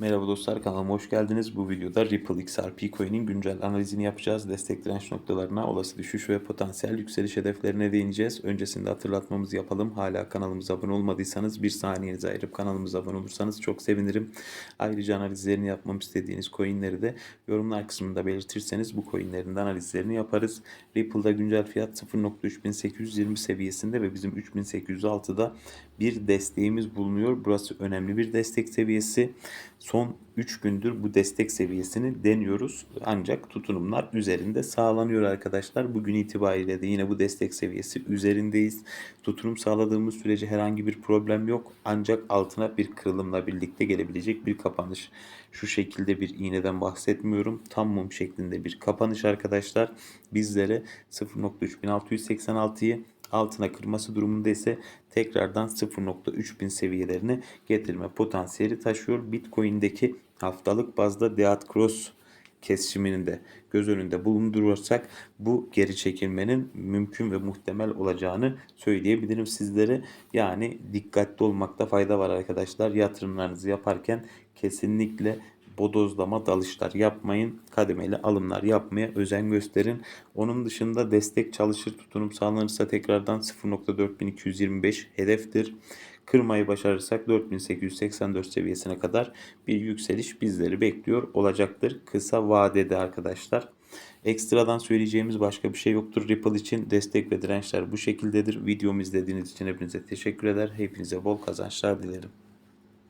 Merhaba dostlar kanalıma hoş geldiniz. Bu videoda Ripple XRP coin'in güncel analizini yapacağız. Destek direnç noktalarına, olası düşüş ve potansiyel yükseliş hedeflerine değineceğiz. Öncesinde hatırlatmamızı yapalım. Hala kanalımıza abone olmadıysanız bir saniyenizi ayırıp kanalımıza abone olursanız çok sevinirim. Ayrıca analizlerini yapmam istediğiniz coin'leri de yorumlar kısmında belirtirseniz bu coin'lerin analizlerini yaparız. Ripple'da güncel fiyat 0.3820 seviyesinde ve bizim 3806'da bir desteğimiz bulunuyor. Burası önemli bir destek seviyesi. Son 3 gündür bu destek seviyesini deniyoruz. Ancak tutunumlar üzerinde sağlanıyor arkadaşlar. Bugün itibariyle de yine bu destek seviyesi üzerindeyiz. Tutunum sağladığımız sürece herhangi bir problem yok. Ancak altına bir kırılımla birlikte gelebilecek bir kapanış. Şu şekilde bir iğneden bahsetmiyorum. Tam mum şeklinde bir kapanış arkadaşlar. Bizlere 0.3686'yı altına kırması durumunda ise tekrardan 0.3000 seviyelerine getirme potansiyeli taşıyor. Bitcoin'deki haftalık bazda Deat Cross kesişimini de göz önünde bulundurursak bu geri çekilmenin mümkün ve muhtemel olacağını söyleyebilirim sizlere. Yani dikkatli olmakta fayda var arkadaşlar. Yatırımlarınızı yaparken kesinlikle bodozlama dalışlar yapmayın. Kademeli alımlar yapmaya özen gösterin. Onun dışında destek çalışır tutunum sağlanırsa tekrardan 0.4225 hedeftir. Kırmayı başarırsak 4884 seviyesine kadar bir yükseliş bizleri bekliyor olacaktır. Kısa vadede arkadaşlar. Ekstradan söyleyeceğimiz başka bir şey yoktur. Ripple için destek ve dirençler bu şekildedir. Videomu izlediğiniz için hepinize teşekkür eder. Hepinize bol kazançlar dilerim.